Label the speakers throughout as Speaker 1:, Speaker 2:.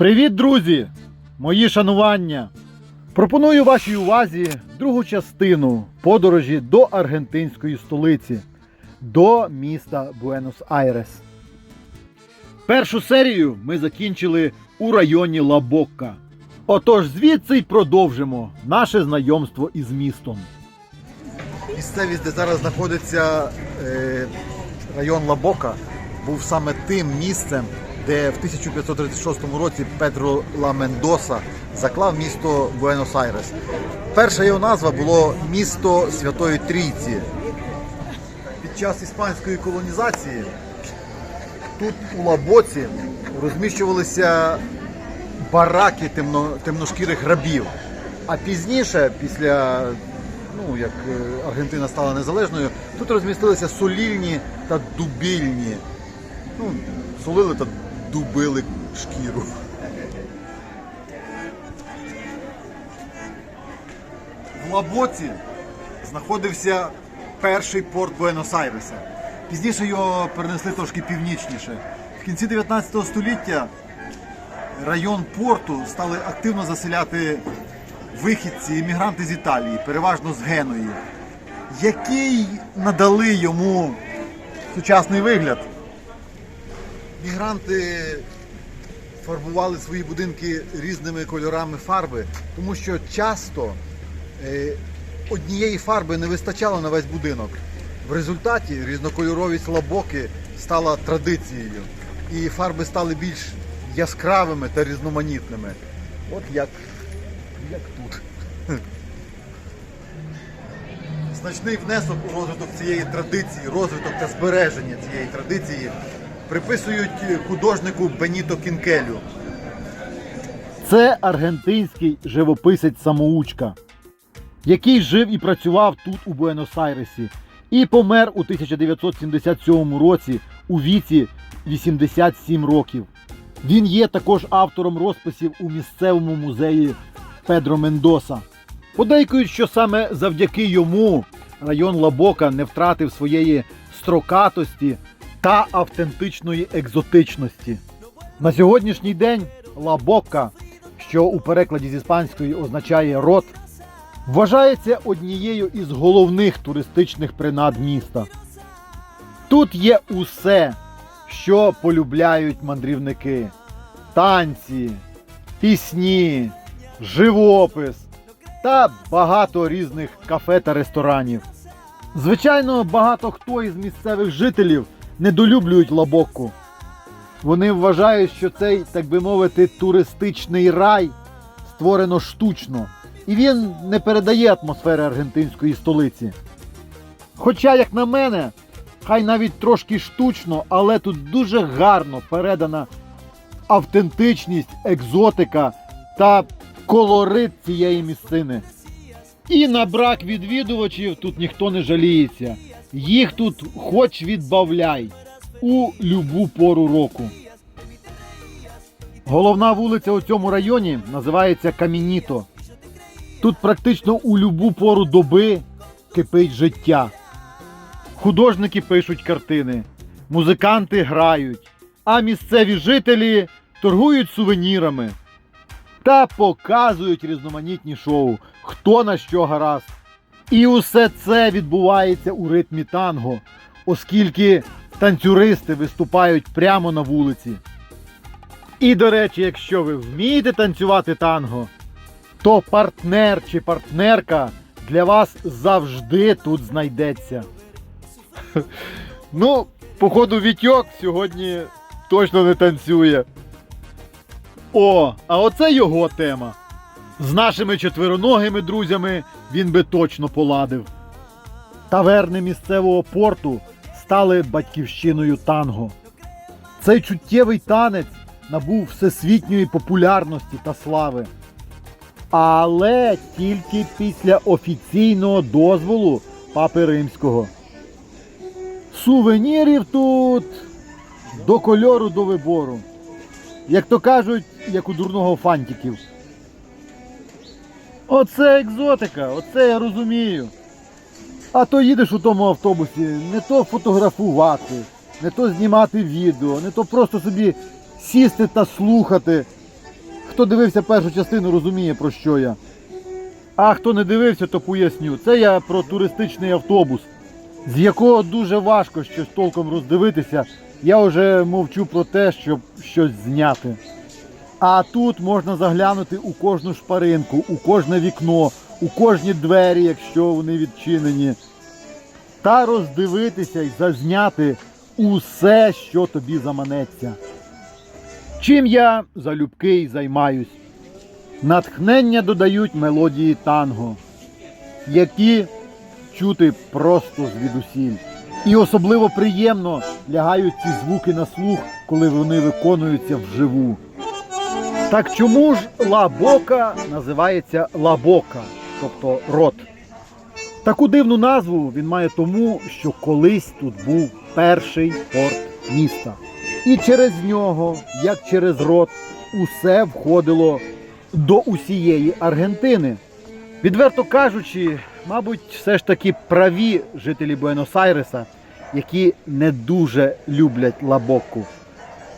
Speaker 1: Привіт, друзі! Мої шанування! Пропоную вашій увазі другу частину подорожі до аргентинської столиці, до міста Буенос-Айрес. Першу серію ми закінчили у районі Лабокка. Отож, звідси й продовжимо наше знайомство із містом.
Speaker 2: Місцевість, де зараз знаходиться е, район Лабока, був саме тим місцем, де в 1536 році Педро Ла Мендоса заклав місто Буенос-Айрес. Перша його назва було місто Святої Трійці. Під час іспанської колонізації тут у Лабоці розміщувалися бараки темно, темношкірих рабів. А пізніше, після ну, як е, Аргентина стала незалежною, тут розмістилися солільні та дубільні. Ну, солили та дубили шкіру. В Лабоці знаходився перший порт Буенос-Айреса. Пізніше його перенесли трошки північніше. В кінці 19 століття район порту стали активно заселяти вихідці, іммігранти з Італії, переважно з Геної, які надали йому сучасний вигляд. Мігранти фарбували свої будинки різними кольорами фарби, тому що часто е, однієї фарби не вистачало на весь будинок. В результаті різнокольоровість лабоки стала традицією, і фарби стали більш яскравими та різноманітними. От як, як тут. Значний внесок у розвиток цієї традиції, розвиток та збереження цієї традиції приписують художнику Беніто Кінкелю.
Speaker 1: Це аргентинський живописець самоучка, який жив і працював тут у Буенос-Айресі і помер у 1977 році у віці 87 років. Він є також автором розписів у місцевому музеї Педро Мендоса. Подейкують, що саме завдяки йому район Лабока не втратив своєї строкатості та автентичної екзотичності. На сьогоднішній день Лабока, що у перекладі з іспанської означає рот, вважається однією із головних туристичних принад міста. Тут є усе, що полюбляють мандрівники: танці, пісні, живопис та багато різних кафе та ресторанів. Звичайно, багато хто із місцевих жителів недолюблюють Лабокку. Вони вважають, що цей, так би мовити, туристичний рай створено штучно, і він не передає атмосфери аргентинської столиці. Хоча, як на мене, хай навіть трошки штучно, але тут дуже гарно передана автентичність, екзотика та колорит цієї місцини. І на брак відвідувачів тут ніхто не жаліється. Їх тут хоч відбавляй у любу пору року. Головна вулиця у цьому районі називається Камініто. Тут практично у любу пору доби кипить життя. Художники пишуть картини, музиканти грають, а місцеві жителі торгують сувенірами та показують різноманітні шоу, хто на що гаразд. І усе це відбувається у ритмі танго, оскільки танцюристи виступають прямо на вулиці. І, до речі, якщо ви вмієте танцювати танго, то партнер чи партнерка для вас завжди тут знайдеться. Ну, походу, Вітьок сьогодні точно не танцює. О, а оце його тема. З нашими четвероногими друзями він би точно поладив. Таверни місцевого порту стали батьківщиною танго. Цей чуттєвий танець набув всесвітньої популярності та слави. Але тільки після офіційного дозволу Папи Римського. Сувенірів тут до кольору до вибору. Як то кажуть, як у дурного фантиків. Оце екзотика, оце я розумію. А то їдеш у тому автобусі, не то фотографувати, не то знімати відео, не то просто собі сісти та слухати Хто дивився першу частину, розуміє про що я. А хто не дивився, то поясню. Це я про туристичний автобус, з якого дуже важко щось толком роздивитися. Я вже мовчу про те, щоб щось зняти. А тут можна заглянути у кожну шпаринку, у кожне вікно, у кожні двері, якщо вони відчинені, та роздивитися і зазняти усе, що тобі заманеться. Чим я залюбки й займаюсь. Натхнення додають мелодії танго, які чути просто звідусіль. І особливо приємно лягають ці звуки на слух, коли вони виконуються вживу. Так чому ж лабока називається лабока, тобто рот? Таку дивну назву він має тому, що колись тут був перший порт міста. І через нього, як через рот, усе входило до усієї Аргентини. Відверто кажучи, мабуть, все ж таки праві жителі Буенос-Айреса, які не дуже люблять лабоку.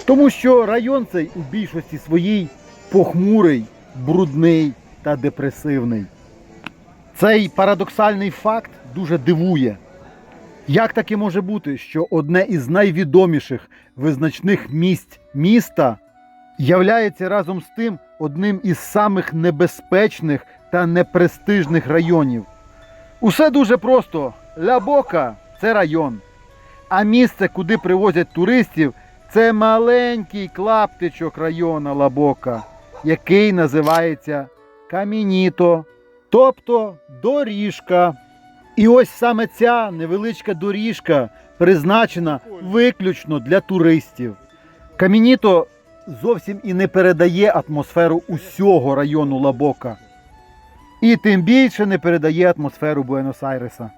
Speaker 1: Тому що район цей у більшості своїй похмурий, брудний та депресивний. Цей парадоксальний факт дуже дивує. Як таке може бути, що одне із найвідоміших визначних місць міста являється разом з тим одним із самих небезпечних та непрестижних районів? Усе дуже просто. Ля-Бока – це район. А місце, куди привозять туристів, це маленький клаптичок району Лабока, який називається Камініто, тобто доріжка. І ось саме ця невеличка доріжка призначена виключно для туристів. Камініто зовсім і не передає атмосферу усього району Лабока. І тим більше не передає атмосферу Буенос-Айреса.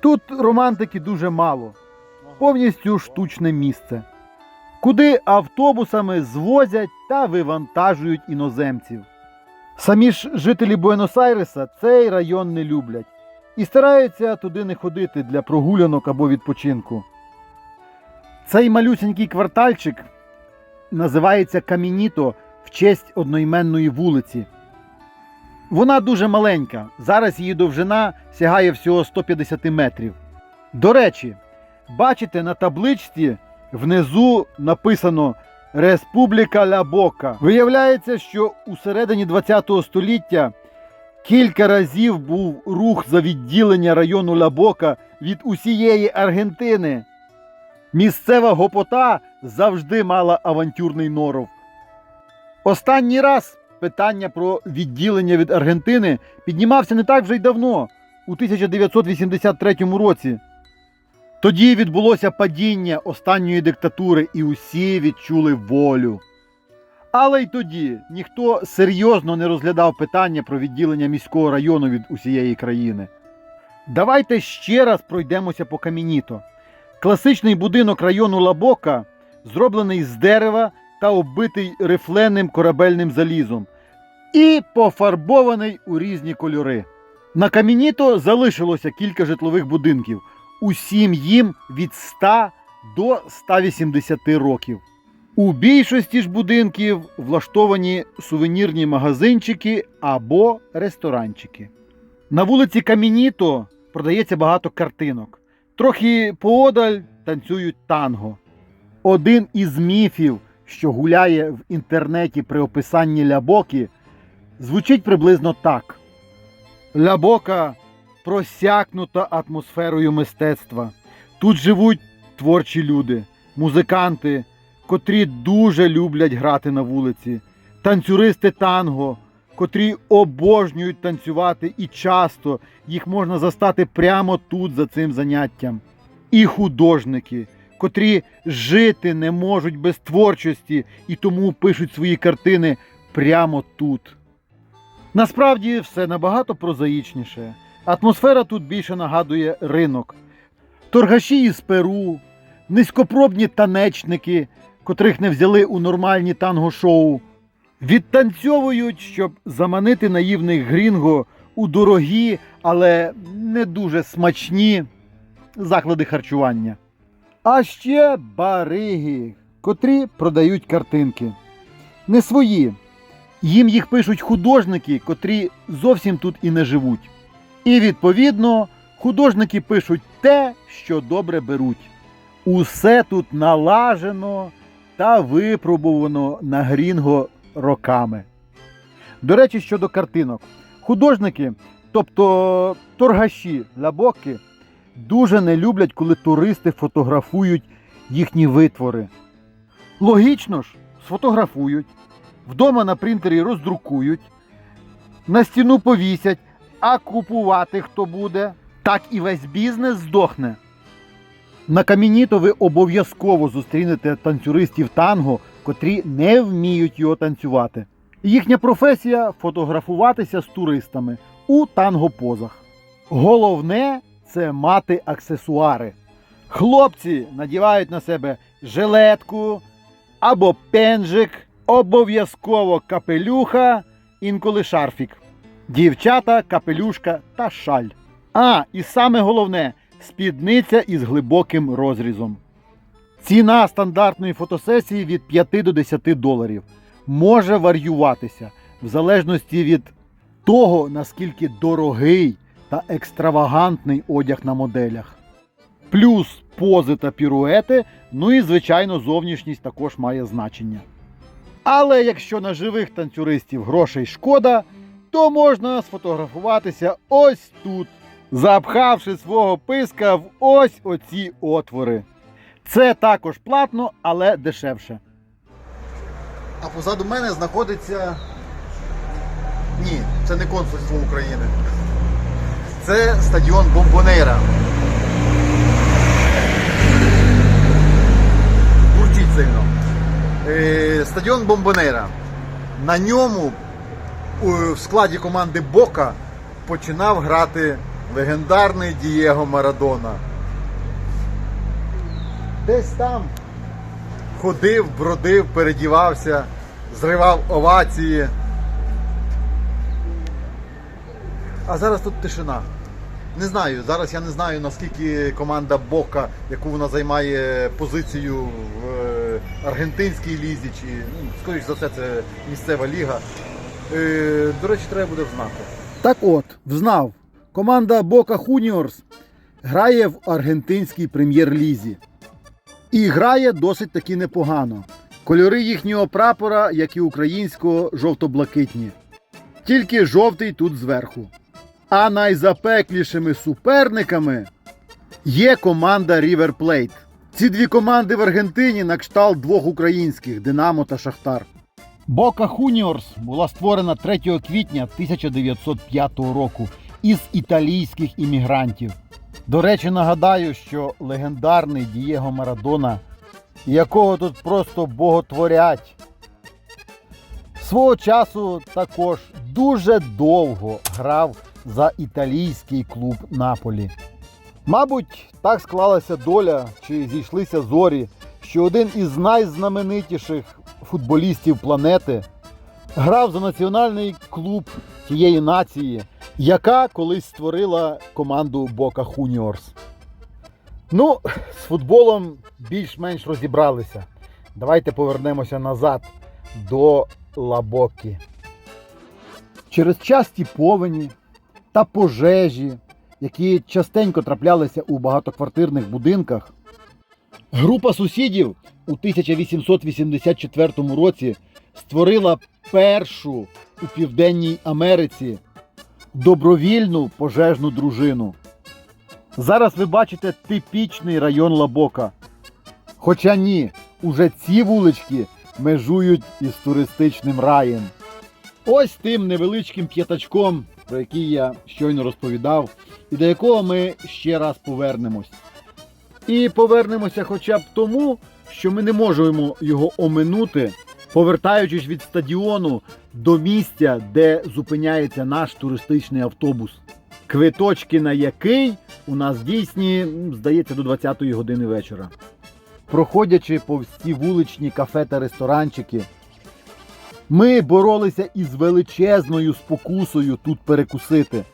Speaker 1: Тут романтики дуже мало, повністю штучне місце, куди автобусами звозять та вивантажують іноземців. Самі ж жителі Буенос-Айреса цей район не люблять і стараються туди не ходити для прогулянок або відпочинку. Цей малюсенький квартальчик називається Камініто в честь одноіменної вулиці. Вона дуже маленька. Зараз її довжина сягає всього 150 метрів. До речі, бачите на табличці внизу написано Республіка Ля Бока. Виявляється, що у середині ХХ століття кілька разів був рух за відділення району Ля Бока від усієї Аргентини. Місцева гопота завжди мала авантюрний норов. Останній раз питання про відділення від Аргентини піднімався не так вже й давно, у 1983 році. Тоді відбулося падіння останньої диктатури, і усі відчули волю. Але й тоді ніхто серйозно не розглядав питання про відділення міського району від усієї країни. Давайте ще раз пройдемося по Камініто. Класичний будинок району Лабока зроблений з дерева та оббитий рифленим корабельним залізом і пофарбований у різні кольори. На Камініто залишилося кілька житлових будинків. Усім їм від 100 до 180 років. У більшості ж будинків влаштовані сувенірні магазинчики або ресторанчики. На вулиці Камініто продається багато картинок. Трохи поодаль танцюють танго. Один із міфів, що гуляє в інтернеті при описанні лябоки, звучить приблизно так: Лябока просякнута атмосферою мистецтва. Тут живуть творчі люди, музиканти, котрі дуже люблять грати на вулиці, танцюристи танго, котрі обожнюють танцювати і часто їх можна застати прямо тут за цим заняттям. І художники, котрі жити не можуть без творчості і тому пишуть свої картини прямо тут. Насправді все набагато прозаїчніше. Атмосфера тут більше нагадує ринок. Торгаші із Перу, низькопробні танечники, котрих не взяли у нормальні танго-шоу, відтанцьовують, щоб заманити наївних грінго у дорогі, але не дуже смачні заклади харчування. А ще бариги, котрі продають картинки. Не свої, Їм їх пишуть художники, котрі зовсім тут і не живуть. І відповідно художники пишуть те, що добре беруть. Усе тут налажено та випробувано на грінго роками. До речі, щодо картинок. Художники, тобто торгаші лабоки, дуже не люблять, коли туристи фотографують їхні витвори. Логічно ж, сфотографують, вдома на принтері роздрукують, на стіну повісять, а купувати хто буде, так і весь бізнес здохне. На камініто ви обов'язково зустрінете танцюристів танго, котрі не вміють його танцювати. Їхня професія фотографуватися з туристами у танго-позах. Головне це мати аксесуари. Хлопці надівають на себе жилетку або пенжик, обов'язково капелюха, інколи шарфік. Дівчата, капелюшка та шаль. А, і саме головне спідниця із глибоким розрізом. Ціна стандартної фотосесії від 5 до 10 доларів може варіюватися в залежності від того, наскільки дорогий та екстравагантний одяг на моделях. Плюс пози та піруети, ну і, звичайно, зовнішність також має значення. Але якщо на живих танцюристів грошей шкода, то можна сфотографуватися ось тут, запхавши свого писка в ось оці отвори. Це також платно, але дешевше.
Speaker 2: А позаду мене знаходиться. Ні, це не консульство України. Це стадіон Бомбонейра. Бурчить сильно. Е, стадіон Бомбонейра. На ньому в складі команди Бока починав грати легендарний Дієго Марадона. Десь там ходив, бродив, передівався, зривав овації. А зараз тут тишина. Не знаю, зараз я не знаю наскільки команда Бока, яку вона займає позицію в е, аргентинській лізі, чи ну, скоріш за все це місцева ліга. Е, До речі, треба буде знати.
Speaker 1: Так от, взнав, команда Бока Хуніорс грає в аргентинській прем'єр-лізі. І грає досить таки непогано. Кольори їхнього прапора, як і українського, жовто-блакитні. Тільки жовтий тут зверху. А найзапеклішими суперниками є команда River Plate. Ці дві команди в Аргентині на кшталт двох українських Динамо та Шахтар. Бока Хуніорс була створена 3 квітня 1905 року із італійських іммігрантів. До речі, нагадаю, що легендарний Дієго Марадона, якого тут просто боготворять, свого часу також дуже довго грав за італійський клуб Наполі. Мабуть, так склалася доля чи зійшлися зорі, що один із найзнаменитіших футболістів планети грав за національний клуб тієї нації, яка колись створила команду Бока Хуніорс. Ну, з футболом більш-менш розібралися. Давайте повернемося назад до Лабокі. Через часті повені та пожежі, які частенько траплялися у багатоквартирних будинках, група сусідів у 1884 році створила першу у Південній Америці добровільну пожежну дружину. Зараз ви бачите типічний район Лабока. Хоча ні, уже ці вулички межують із туристичним раєм. Ось тим невеличким п'ятачком, про який я щойно розповідав, і до якого ми ще раз повернемось. І повернемося хоча б тому, що ми не можемо його оминути, повертаючись від стадіону до місця, де зупиняється наш туристичний автобус. Квиточки на який у нас дійсні, здається, до 20-ї години вечора. Проходячи повз ці вуличні кафе та ресторанчики, ми боролися із величезною спокусою тут перекусити.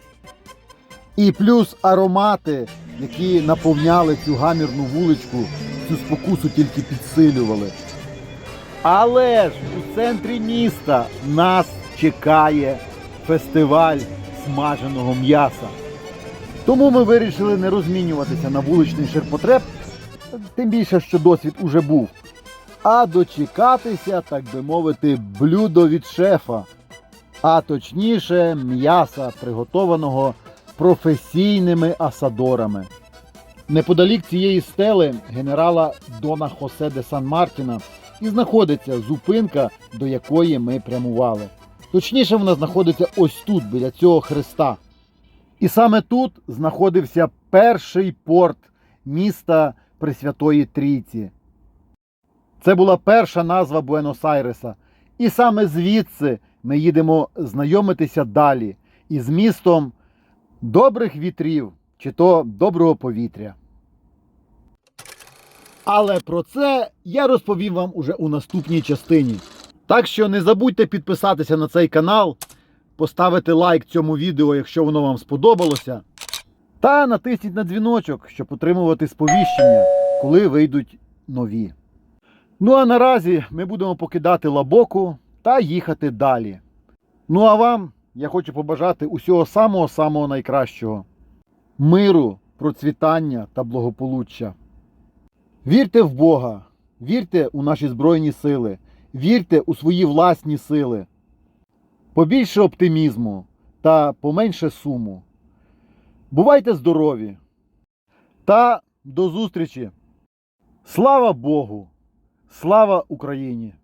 Speaker 1: І плюс аромати, які наповняли цю гамірну вуличку, цю спокусу тільки підсилювали. Але ж у центрі міста нас чекає фестиваль смаженого м'яса. Тому ми вирішили не розмінюватися на вуличний ширпотреб, тим більше, що досвід уже був, а дочекатися, так би мовити, блюдо від шефа, а точніше м'яса, приготованого професійними асадорами. Неподалік цієї стели генерала Дона Хосе де Сан Мартіна і знаходиться зупинка, до якої ми прямували. Точніше, вона знаходиться ось тут, біля цього хреста. І саме тут знаходився перший порт міста Пресвятої Трійці. Це була перша назва Буенос-Айреса. І саме звідси ми їдемо знайомитися далі із містом добрих вітрів чи то доброго повітря. Але про це я розповім вам уже у наступній частині. Так що не забудьте підписатися на цей канал, поставити лайк цьому відео, якщо воно вам сподобалося, та натисніть на дзвіночок, щоб отримувати сповіщення, коли вийдуть нові. Ну а наразі ми будемо покидати лабоку та їхати далі. Ну а вам я хочу побажати усього самого-самого найкращого: миру, процвітання та благополуччя. Вірте в Бога, вірте у наші Збройні сили, вірте у свої власні сили. Побільше оптимізму та поменше суму. Бувайте здорові! Та до зустрічі! Слава Богу! Слава Україні!